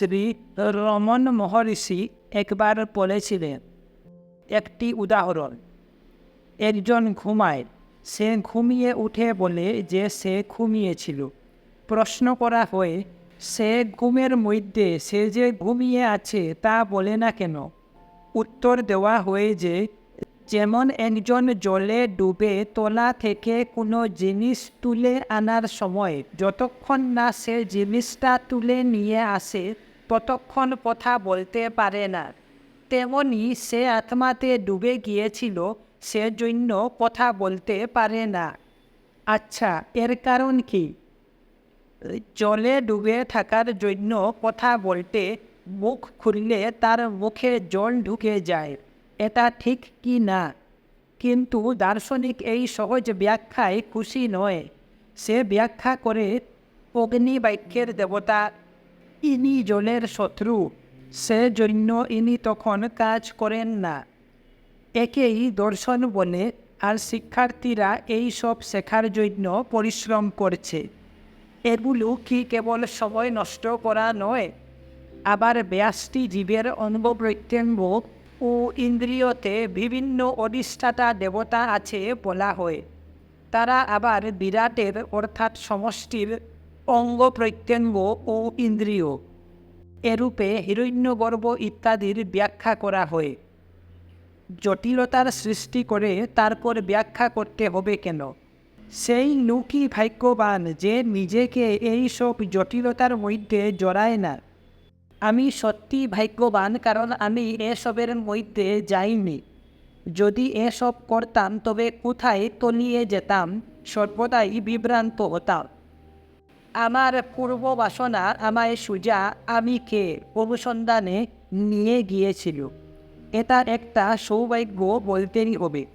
শ্রী রমন মহর্ষি একবার বলেছিলেন, একটি উদাহরণ, একজন ঘুমায়, সে ঘুমিয়ে উঠে বলে যে সে ঘুমিয়েছিল। প্রশ্ন করা হয়, সে ঘুমের মধ্যে সে যে ঘুমিয়ে আছে তা বলে না কেন? উত্তর দেওয়া হয় যে, যেমন একজন জলে ডুবে তলা থেকে কোনো জিনিস তুলে আনার সময় যতক্ষণ না সে জিনিসটা তুলে নিয়ে আসে ততক্ষণ কথা বলতে পারে না। তেমনি সে আত্মাতে ডুবে গিয়েছিল, সেজন্য কথা বলতে পারে না। আচ্ছা এর কারণ কি? জলে ডুবে থাকার জন্য কথা বলতে মুখ খুললে তার মুখে জল ঢুকে যায়। এটা ঠিক কি না? কিন্তু দার্শনিক এই সহজ ব্যাখ্যায় খুশি নয়। সে ব্যাখ্যা করে অগ্নি বাক্যের দেবতা ইনি জলের শত্রু, সেজন্য ইনি তখন কাজ করেন না। একেই দর্শন বলে, আর শিক্ষার্থীরা এই সব শেখার জন্য পরিশ্রম করছে। এগুলো কি কেবল সময় নষ্ট করা নয়? আবার ব্যাসটি জীবের প্রত্যঙ্গ ও ইন্দ্রিয়তে বিভিন্ন অধিষ্ঠাতা দেবতা আছে বলা হয়। তারা আবার বিরাটের অর্থাৎ সমষ্টির অঙ্গ প্রত্যঙ্গ ও ইন্দ্রিয়, এরূপে হিরণ্যগর্ভ ইত্যাদির ব্যাখ্যা করা হয়। জটিলতার সৃষ্টি করে তারপর ব্যাখ্যা করতে হবে কেন? সেই লুকি ভাগ্যবান যে নিজেকে এই সব জটিলতার মধ্যে জড়ায় না। আমি সত্যি ভাগ্যবান কারণ আমি এসবের মধ্যে যাইনি। যদি এসব করতাম তবে কোথায় তলিয়ে যেতাম? সর্বদাই বিভ্রান্ত হতাম। আমার পূর্ব বাসনা আমায় সুজা আমি কে অনুসন্ধানে নিয়ে গিয়েছিল। এটা একটা সৌভাগ্য বলতেই হবে।